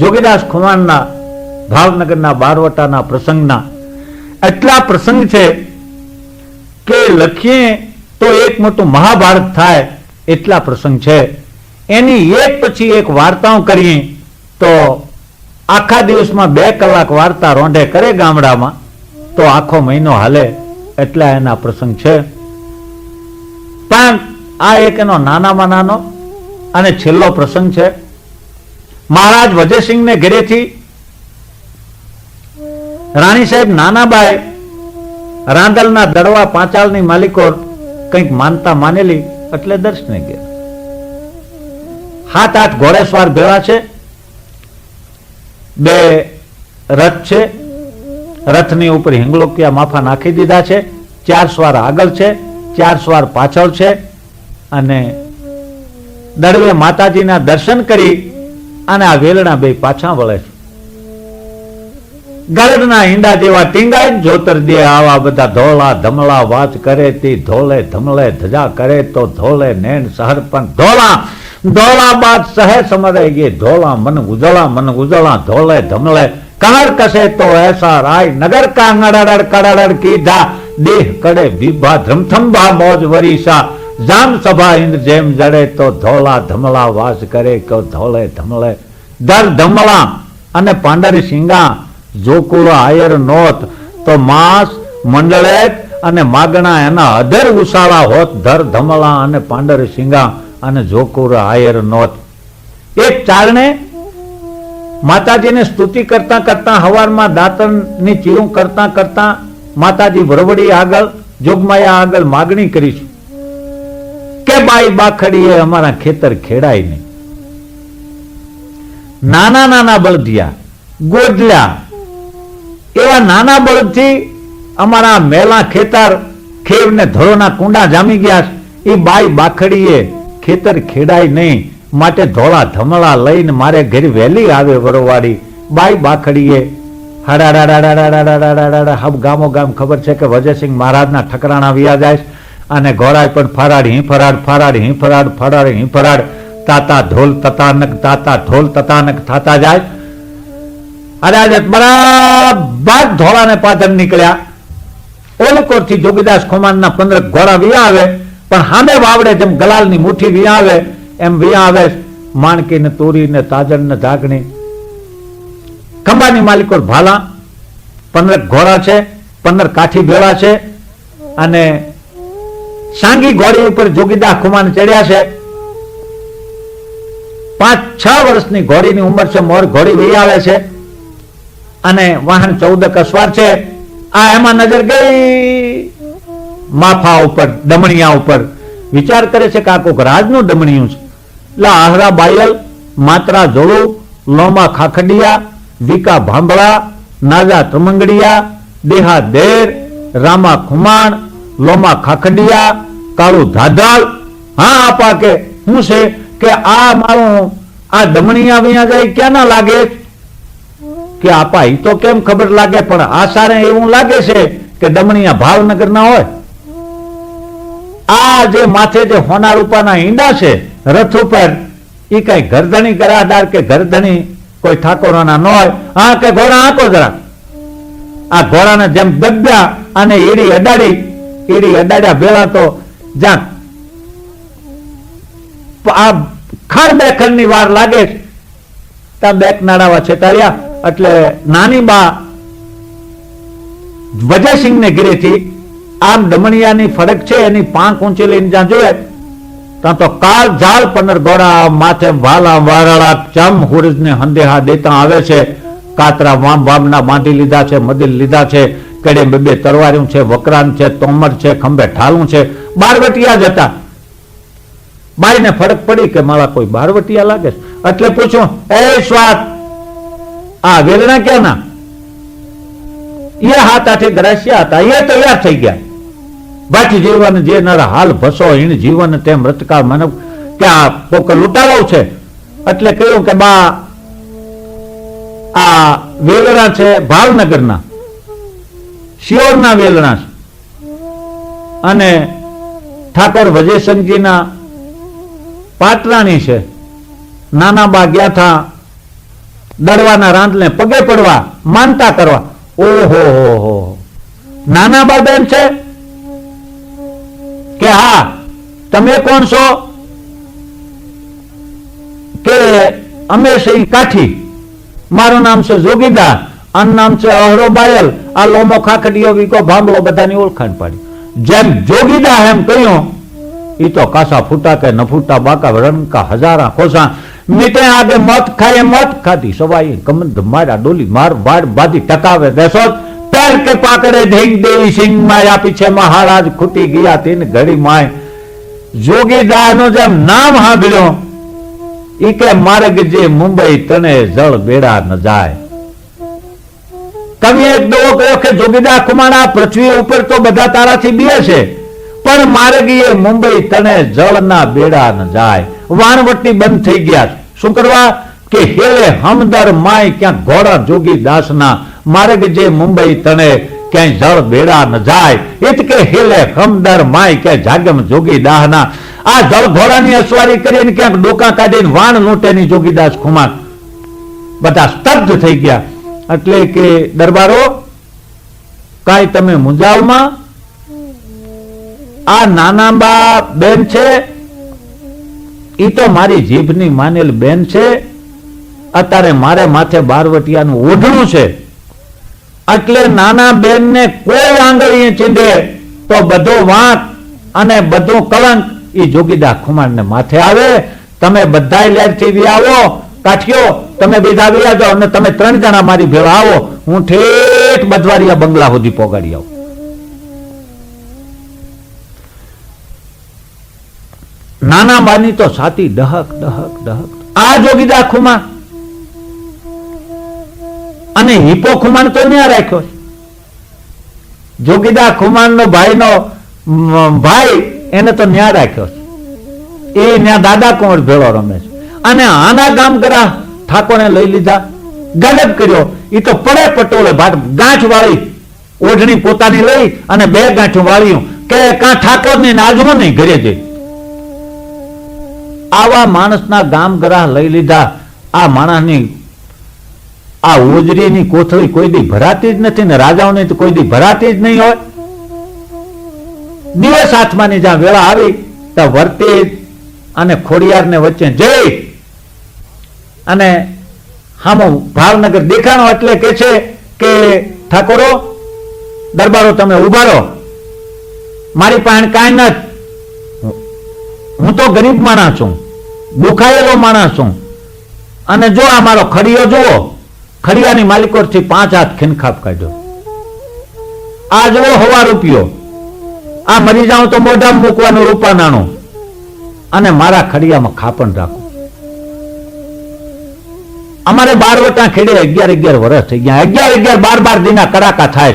જોગીદાસ ખુમાનના, ભાવનગરના, બારવટાના પ્રસંગના એટલા પ્રસંગ છે કે લખીએ તો એક મોટું મહાભારત થાય એટલા પ્રસંગ છે. એની એક પછી એક વાર્તાઓ કરીએ તો આખા દિવસમાં બે કલાક વાર્તા રોંઢે કરે ગામડામાં, તો આખો મહિનો હાલે એટલા એના પ્રસંગ છે. પણ આ એક એનો નાનામાં નાનો અને છેલ્લો પ્રસંગ છે. મહારાજ વજયસિંહને ઘેરેથી રાણી સાહેબ નાનાબાએ રાંદલના દડવા પાંચાળની માલિકો કંઈક માનતા માનેલી એટલે દર્શને ગયા હાથ આઠ ઘોડેસવાર ભેળા છે, બે રથ છે, રથની ઉપર હિંગલોકિયા માફા નાખી દીધા છે, ચાર સ્વાર આગળ છે, ચાર સ્વાર પાછળ છે અને દડવે માતાજીના દર્શન કરી અને આ વેલણા બે પાછા વળે છે. ગરડના ઈંડા જેવા ટીંગાય જોતર દે, આવા બધા ધોળા ધમલા વાત કરે તે ધોલે ધમલે ધજા કરે તો ધોલે નેણ સહર, પણ ધોળા ધોળા બાદ સહે સમરે ગે ધોળા મન ઉજળા મન ઉજળા ધોલે ધમલે કણર કસે તો એસા રાય નગર કા નડડડ કડડડ કીધા, દેહ કડે વિભા ધ્રમથંભા મોજ વરીસા. જામ સભા ઇન્દ્ર જેમ જડે તો ધોલા ધમલા વાસ કરે કે ધોલે ધમલે. દર ધમલા અને પાંડર સિંગા જોકુળ આયર નોત, તો માસ મંડળે અને માગણા એના અધર ઉસાળા હોત ધર ધમલા અને પાંડર સિંગા અને જોકુર આયર નોત. એક ચારણે માતાજીને સ્તુતિ કરતા કરતા હવારમાં દાંતણની ચીરું કરતા કરતા માતાજી વરવડી આગળ, જોગમાયા આગળ માગણી કરી છે. કે બાઈ બાખડીએ અમારા ખેતર ખેડાય નહીં. નાના નાના બળદિયા ગોડલા એવા નાના બળદથી અમારા મેલા ખેતર ખેવને ધરોના કુંડા જામી ગયા એ બાઈ બાખડીએ ખેતર ખેડાય નહીં, માટે ધોળા ધમળા લઈને મારે ઘેર વહેલી આવે વરોવાડી. બાઈ બાખડીએ હડા હબ ગામો ગામ ખબર છે કે વજયસિંહ મહારાજના ઠકરાણા વ્યા જાય અને ઘોડાય પણ ફરાડ હી ફરાડ ફરાડ હીં ફરાડ ફરાડ હીં ફરાડ તાતા ઢોલ તતાનક, તાતા ઢોલ તતાનક થતા જાય. અરે આજે બરાબર ધોળાને પાછળ નીકળ્યા. ઓલકોરથી જોગીદાસ ખોમાનના પંદર ઘોડા વિયા આવે, પણ હામે વાવડે જેમ ગલાલની મુઠ્ઠી વિયા આવે, એમ વિયા આવે માણકી ને તોરી ને તાજણ ને ધાગણી. ખંભાની માલિકો ભાલા, પંદર ઘોડા છે, પંદર કાઠી ભેળા છે, અને સાંગી ઘોડી ઉપર જોગીદા ખુમાન ચડ્યા છે. પાંચ, છ વર્ષની ઘોડીની ઉંમર છે, મોર ઘોડી વહી આવે છે. અને વાહન ચૌદ કસવાર છે. આ એમાં નજર ગઈ. માફા ઉપર, દમણિયા ઉપર. વિચાર કરે છે કે આ કોક રાજનું દમણિયું છે. એટલે આહરા બાયલ, માત્રા જોડું, લોમા ખાખડિયા વિકા ભાંભળા નાજા ત્રમંગડિયા દેહા દેર, રામા ખુમાણ લોમા ખાખડિયા, કાળું ધાધાળ. હા, આપા કે, શું છે? કે આ મારું આ દમણિયા વિયા જાય, ક્યાં ના લાગે? કે આપા એ તો કેમ ખબર લાગે? પણ આ સારે એવું લાગે છે કે દમણિયા ભાવનગર ના હોય. આ જે માથે જે હોના રૂપાના ઈંડા છે, રથ ઉપર એ કઈ ગરધણી ગરાદાર કે ગરધણી કોઈ ઠાકોરોના ન હોય. હા, કે ઘોડા આપો જરા આ ઘોડાને જેમ દબ્યા અને ઈડી અડાડી ઈડી અડાડ્યા ભેળા તો જા આ ખર બેખરની વાર લાગે. ત્યાં બેક નાડાવા છેતાડ્યા એટલે નાની બા વજયસિંહ ને ઘરેથી આમ દમણિયાની ફરક છે, એની પાંખ ઊંચી લઈને જ્યાં જોયે ત્યાં તો કાળ ઝાડ પંદર ગોળા, માથે વાલા વારાળા, ચમ હુરજ ને હંદેહા દેતા આવે છે. કાતરા વામ વામના બાંધી લીધા છે, મદિલ લીધા છે. કડે બે બે તરવાર્યું છે, વકરાન છે, તોમર છે, ખંભે ઠાલું છે. બારવટિયા જ હતા. બાઈને ફરક પડી કે મારા કોઈ બારવટિયા લાગે એટલે પૂછું, એ સ્વાત આ વેલણા ક્યાંના? એ હાથ આઠે હતા. એ તૈયાર થઈ ગયા. બાકી જીવન જે નર હાલ ભસો, હીણ જીવન તેમ રટકા માનવ કે આ પોક લૂંટારો છે. એટલે કહ્યું કે, બા, આ વેલણા છે ભાવનગરના. શિયોરના વેલણા છે. નાના બા ગયા ઠાકોર દડવાના રાંધને પગે પડવા, માનતા કરવા. ઓહો, હો હો. નાના બા બેન છે? કે હા, તમે કોણ છો? કે અમે છે કાઠી. મારું નામ છે જોગીદા આનું નામ છે અહરો બાયલ. આ લોમો ખાખડીયો વીકો ભાંબળો બધાની ઓળખાણ પાડી. જેમ જોગીદા એમ કહ્યું એ તો કાસા ફૂટા કે ન ફૂટા, બાકા રણકા, હજારા ખોસા. મીટે આગે મત ખાય મત ખાતી સવાઈ કમંદ મારા ડોલી માર, વાડ બાધી, ટકાવે દેશો પેર કે પાકડે ઢીંગ દેવી સિંહ માયા પીછે મહારાજ ખૂટી ગયા, તીન ઘડી માય. જોગીદારનું જેમ નામ સાંભળ્યું ઈ કે માર્ગ જે મુંબઈ તને જળ બેડા ન જાય. કવિએ એક દોવો કહ્યો કે જોગીદા ખુમાણા પૃથ્વી ઉપર તો બધા તારાથી બે છે. પણ માર્ગીએ મુંબઈ તને જળના બેડા ન જાય. વાણવટી બંધ થઈ ગયા. શું કરવા? કે હેલે હમદર માય ક્યાં ઘોડા જોગી દાસના. માર્ગ જે મુંબઈ તને ક્યાંય જળ બેડા ન જાય. એટ કે હેલે હમદર માય કે જાગમ જોગી દાહના. આ જળ ઘોડાની અસવારી કરીને ક્યાંક ડોકા કાઢીને વાણ લૂંટેની જોગીદાસ ખુમાણ. બધા સ્તબ્ધ થઈ ગયા. એટલે કે દરબારો, કાંઈ તમે મુંજાવમાં? આ નાના બા બેન છે? ઈ તો મારી જીભની માનેલ બેન છે. અત્યારે મારે માથે બારવટિયાનું ઓઢણું છે. એટલે નાના બેનને કોઈ આંગળીએ ચીંધે, તો બધો વાંક અને બધો કલંક એ જોગીદા ખુમારને માથે આવે. તમે બધાય લેરથી આવો કાઠિયો તમે બીજા વી જાઓ અને તમે ત્રણ જણા મારી ભેળા આવો, હું ઠેઠ બધવારિયા બંગલા સુધી પોગાડી આવું. નાના બાની તો સાતી દહક દહક દહક આ જોગીદા ખુમા. અને હિપો ખુમાન તો ન્યા રાખ્યો જોગીદા ખુમાન નો ભાઈ નો ભાઈ એને તો ન્યા રાખ્યો એ ન્યા દાદા કોણ ભેળો રમે છે. અને આના ગામ કરા ઠાકોરે લઈ લીધા ગડબ કર્યો. એ તો પડે પટોળે ભાટ ગાંઠ વાળી ઓઢણી પોતાની લઈ અને બે ગાંઠ વાળ્યું કે કાં ઠાકોરને નાજવો નહીં ઘરે જઈ? આવા માણસના ગામ ગ્રાહ લઈ લીધા. આ માણસની, આ ઓજરીની કોથળી કોઈ દી ભરાતી જ નથી ને રાજાઓને તો કોઈ દી ભરાતી જ નહીં હોય. દિવસ હાથમાંની જ્યાં વેળા આવી, ત્યાં વર્તી અને ખોડિયારને વચ્ચે જઈ અને હામો ભાવનગર દેખાણો એટલે કે છે કે, ઠાકોરો, દરબારો તમે ઊભા રહો મારી પાસે કાંઈ નથી. હું તો ગરીબ માણસ છું. દુખાયેલો માણસ છું. અને જો આ મારો ખડીયો જુઓ, ખડિયાની માલિકોથી પાંચ હાથ ખીનખાપ કાઢ્યો. આ જુઓ હવા રૂપિયો. આ મરી જાઉં તો મોઢામાં મૂકવાનું રૂપા નાણું અને મારા ખડિયામાં ખાપણ રાખું. અમારે બાર વટા ખેડે, અગિયાર અગિયાર વર્ષ થઈ ગયા. અગિયાર અગિયાર, બાર બાર દીના કડાકા થાય.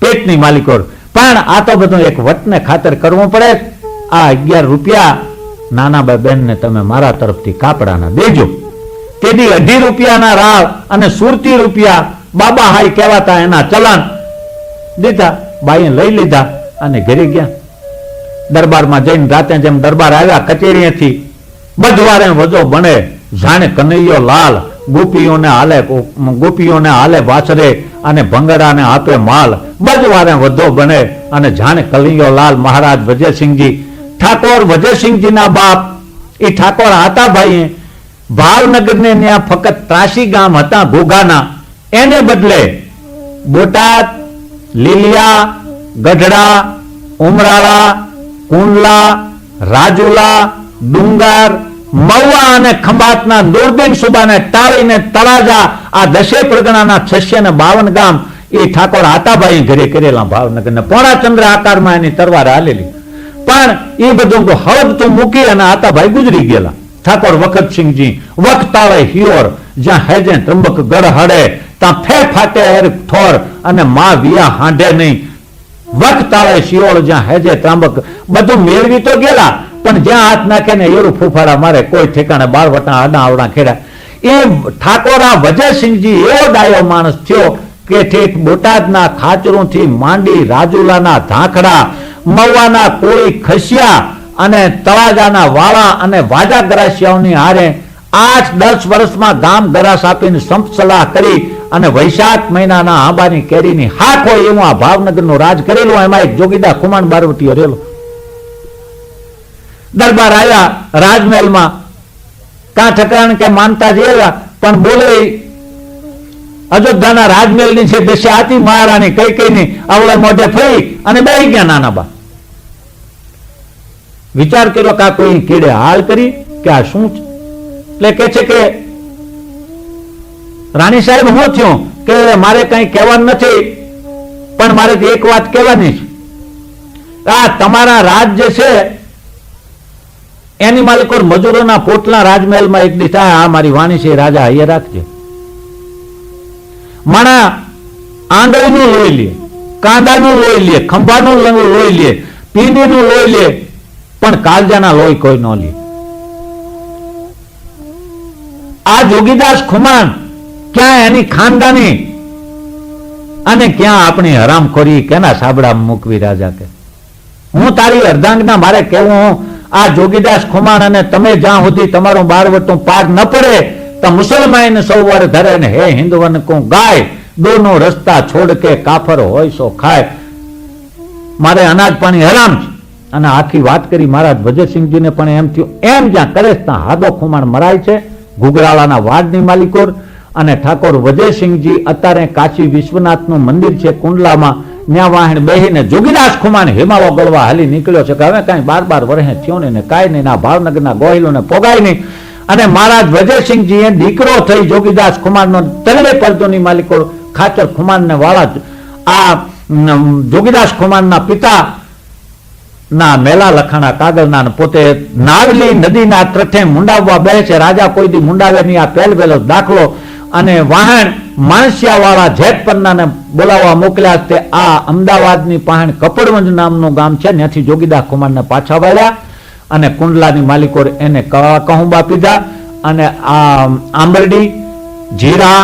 પેટની માલિકો. પણ આ તો બધું એક વટને ખાતર કરવું પડે. આ અગિયાર રૂપિયા નાના બે બેનને તમે મારા તરફથી કાપડાના દેજો. તેથી અઢી રૂપિયાના રાવ અને સુરતી રૂપિયા બાબા હાઈ કહેવાતા એના ચલાન દીધા. બાઈએ લઈ લીધા અને ઘરે ગયા. દરબારમાં જઈને રાતે જેમ દરબાર આવ્યા, કચેરીએથી બધવારે વજો બને. જાણે કનૈયો લાલ ગોપીઓને હાલે ગોપીઓને હાલે વાસરે અને ભંગડાને આપે માલ. બજવારે વધો બને અને જાણે કનૈયો લાલ મહારાજ વજયસિંહજી. ઠાકોર વજયસિંહજીના બાપ. એ ઠાકોર હતા ભાઈ ભાવનગરને ત્યાં ફક્ત ત્રાસી ગામ હતા ઘોઘાના એને બદલે બોટાદ, લીલિયા, ગઢડા, ઉમરાળા, કુંડલા, રાજુલા, ડુંગર મહુવા અને ખંભાતના દૂરબીન સુબાને ટાળીને તળાજા આ દસે પ્રગણાના છસ્ય ને બાવન ગામ એ ઠાકોર આતાભાઈ ઘરે કરેલા ભાવનગર ને પોણા ચંદ્ર આકારમાં એની તરવાર હાલેલી. પણ એ બધું તો હળદ તો મૂકી અને આતાભાઈ ગુજરી ગયેલા. ઠાકોર વખતસિંહજી, વખતાળે હિયોર, જ્યાં હેજે ત્રંબક ગઢ હડે ત્યાં ફે ફાટે હેર ઠોર અને માં વિયા હાંડે નહીં. વખતાળે શિયોળ જ્યાં હેજે ત્રાંબક બધું મેળવી તો ગયેલા. પણ જ્યાં હાથ નાખે ને એવું ફૂફાડા મારે, કોઈ ઠેકાણે બાર વટા આડા આવડા ખેડા એ ઠાકોરા વજયસિંહજી એવો ડાયો માણસ થયો કે ઠેઠ બોટાદના ખાચરોથી માંડી રાજુલાના ધાંખડા મવાના કોળી ખસિયા અને તળાજાના વાળા અને વાજા ગરાસિયાઓની હારે આઠ દસ વર્ષમાં ગામ ગરાસ આપીને સંપ સલાહ કરી અને વૈશાખ મહિનાના આંબાની કેરીની હાથ હોય એવું આ ભાવનગરનું રાજ કરેલું, એમાં એક જોગીદા કુમાર બારવટીઓ રહેલો. દરબાર આવ્યા, રાજમહેલમાં. કાં ઠકરાણ કે માનતા જેવા પણ બોલે અયોધ્યાના રાજમહેલની છે દશા હતી મહારાણી, કઈ કઈ ની આવડે મોઢે ફરી અને બેહી ગયા નાના બા. વિચાર કર્યો કે કોઈ કીડે હાલ કરી, કે આ શું છે? એટલે કે છે કે, રાણી સાહેબ હું થયું કે મારે કઈ કહેવાનું નથી, પણ મારે એક વાત કહેવાની છે. આ તમારા રાજ છે એની માલિકો મજૂરોના પોટલા રાજમહેલમાં એક દીઠા આ મારી વાણી છે રાજા અહીંયા રાખજે. માણા આંગળીનું લોહી લે, કાંદાનું લોહી લે, ખંભાનું લોહી લે, પીંડીનું લોહી લે, પણ કાલજાના લોહી કોઈ ન લે. આ જોગીદાસ ખુમાન ક્યાં એની ખાનદાની? અને ક્યાં આપણી હરામખોરી, કેના સાબડા મૂકવી રાજા કે? હું તારી અર્ધાંગના મારે કેવું હું આ જોગીદાસ ખુમાણ અને તમે જ્યાં સુધી તમારું બારવટું પાર ન પડે, તો મુસલમાન સૌવાર ધરે ને હે હિન્દુવન કો ગાય, દોનો રસ્તા છોડ કે કાફર હોય સો ખાય. મારે અનાજ પાણી હરામ છે. અને આખી વાત કરી મહારાજ ભજતસિંહજીને પણ એમ થયું, એમ જ્યાં કરે ત્યાં હાદો ખુમાણ મરાય છે. ઘુઘરાળાના વાડની માલિકોર અને ઠાકોર વજયસિંહજી અત્યારે કાશી વિશ્વનાથનું મંદિર છે કુંડલામાં ત્યાં વાહણ બેહીને જોગીદાસ ખુમાન હિમાલો ગળવા હાલી નીકળ્યો છે કે હવે કાંઈ બાર બાર વર્ષે થયો ને કાંઈ નહીં, ના ભાવનગરના ગોહિલોને પોગાય નહીં. અને મહારાજ વજયસિંહજીએ દીકરો થઈ જોગીદાસ ખુમારનો તલવે ની માલિકો ખાચર ખુમારને વાળા આ જોગીદાસ ખુમારના પિતા ના મેલા લખાણા કાગળના પોતે નાવલી નદીના ત્રઠે મુંડાવવા બે છે. રાજા કોઈ દી મુંડાવે નહીં આ પહેલ પહેલો દાખલો અને વાહણ માણસિયા વાળા જેટ બોલાવવા મોકલ્યા તે આ અમદાવાદની પાહણ કપડવંજ નામનું ગામ છે. ત્યાંથી જોગીદા કુમારને પાછા વાળ્યા અને કુંડલાની માલિકો એને કહુંબા પીધા અને આ આંબરડી, જીરા,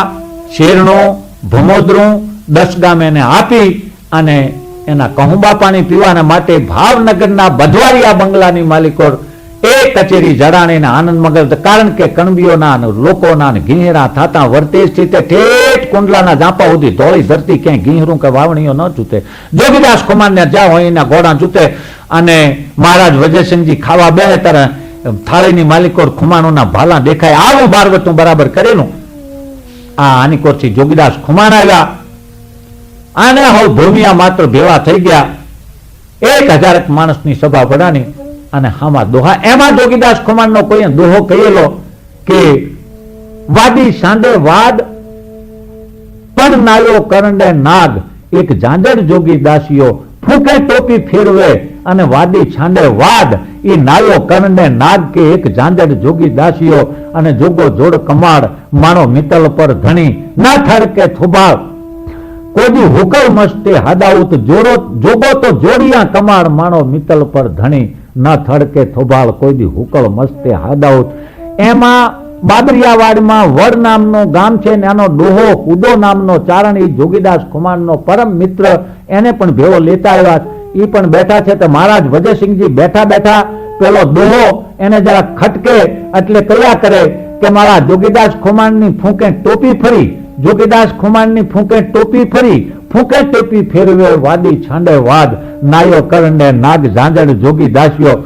શેરણું, ભમોદરું દસ ગામ એને આપી અને એના કહુંબા પાણી પીવાના માટે ભાવનગરના બધવારિયા બંગલાની માલિકો એ કચેરી જડાણે આનંદ મગલ કારણ કે કણબીઓના લોકોના ઘીહેરા થતા વર્તી સ્થિતે ઠેઠ કુંડલાના જાપા સુધી ધોળી ધરતી ક્યાંય ઘીહરું કે વાવણીઓ ન જૂતે. જોગીદાસ કુમારને જ્યાં હોય એના ઘોડા જૂતે અને મહારાજ વજયસિંહજી ખાવા બે ત્યારે થાળીની માલિકોર ખુમાણોના ભાલા દેખાય. આવું બારવટું બરાબર કરેલું. આ આની જોગીદાસ ખુમાણ આવ્યા. આને હવે ભૂમિયા માત્ર ભેવા થઈ ગયા. એક હજારક માણસની સભા ભરાની અને હામાં દોહા. એમાં જોગીદાસ ખુમાણનો કોઈ દોહો કહેલો કે વાદી સાંડે વાદ, પણ નાયો કરંડે નાગ. એક ઝાંઝર જોગી દાસીઓ ફૂકે ટોપી ફેરવે અને વાદી છાંડે વાદ. એ નાયો કરંડે નાગ કે એક ઝાંઝર જોગી દાસીઓ અને જોગો જોડ કમાડ માણો મિત્તલ પર ધણી. ના થડકે થોભાળ કોઈ હુકલ મસ્તે હદાઉત જોડો જોગો તો જોડિયા કમાડ માણો મિત્તલ પર ધણી. ન થડકે થોભાળ, કોઈ દી હુકળ, મસ્તે હાદાઉત એમાં બાબરિયાવાડમાં વડ નામનું ગામ છે ને એનો ડોહો કુદો નામનો ચારણી જોગીદાસ કુમારનો પરમ મિત્ર, એને પણ ભેળો લેતા આવ્યા એ પણ બેઠા છે તો મહારાજ વજયસિંહજી બેઠા બેઠા પેલો ડોહો એને જરા ખટકે એટલે કયા કરે કે મારા જોગીદાસ ખુમાણની ફૂંકે ટોપી ફરી, જોગીદાસ ખુમાણની ફૂંકે ટોપી ફરી ફૂંકે ટેપી ફેરવે વાદી છાંડે વાદ, નાયો કરંડે નાગ ઝાંઝડ જોગી દાસ્યો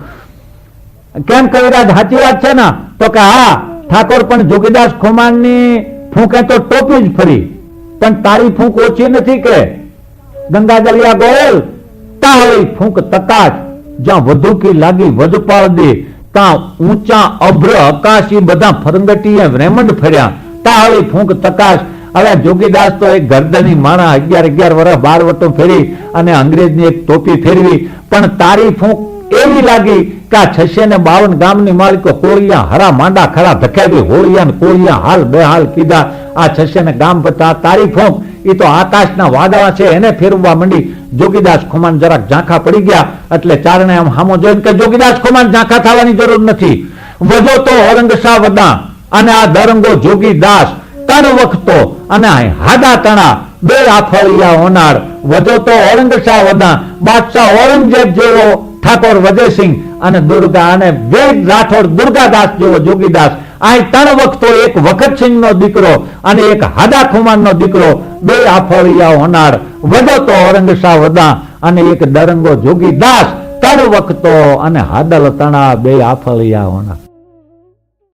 કેમ કવિરાજ, સાચી વાત છે ને? તો કે હા, ઠાકોર પણ જોગીદાસ ખુમાણની ફૂંકે તો ટોપી જ ફરી. પણ તારી ફૂંક ઓછી નથી કે? ગંગા દરિયા ગોયલ, તાળી ફૂંક તકાશ. જ્યાં વધુકી લાગી વધુ પાળ દે ત્યાં ઊંચા અભ્ર અકાશી બધા ફરંગટીએ રેમંડ ફર્યા. તાળી ફૂંક તકાશ હવે જોગીદાસ તો એક ગરદની માણા અગિયાર અગિયાર વર્ષ બાર વટો ફેરી અને અંગ્રેજની એક ટોપી ફેરવી. પણ તારી ફૂંક એવી લાગી કે આ છસે ને બાવન ગામની માલિકો કોળિયા હરા માંડા ખરા ધકેલી, હોળિયા ને કોળિયા હાલ બે હાલ કીધા. આ છસે ને ગામ પતા તારી ફૂંક એ તો આકાશના વાદળા છે, એને ફેરવવા માંડી. જોગીદાસ ખુમાન જરાક ઝાંખા પડી ગયા, એટલે ચારણે આમ હામો જોઈને કે જોગીદાસ ખુમાન, ઝાંખા થવાની જરૂર નથી. વધો તો ઔરંગશાહ વદા અને આ દરંગો જોગીદાસ તન વખતો અને હાડા તણા બે આફળિયા હોનાર વધો તો ઔરંગશાહ વધા બાદશાહ ઔરંગઝેબ જેવો ઠાકોર વજયસિંહ અને દુર્ગા અને વેદ રાઠોડ દુર્ગાદાસ જેવો જોગીદાસ. આ ત્રણ વખતો એક વખતસિંહ નો દીકરો અને એક હાદા ખુમાન નો દીકરો બે આફળિયા હોનાર વધો તો ઔરંગશાહ વદા અને એક દરંગો જોગીદાસ ત્રણ વખતો અને હાદલ તણા બે આફળિયા હોનાર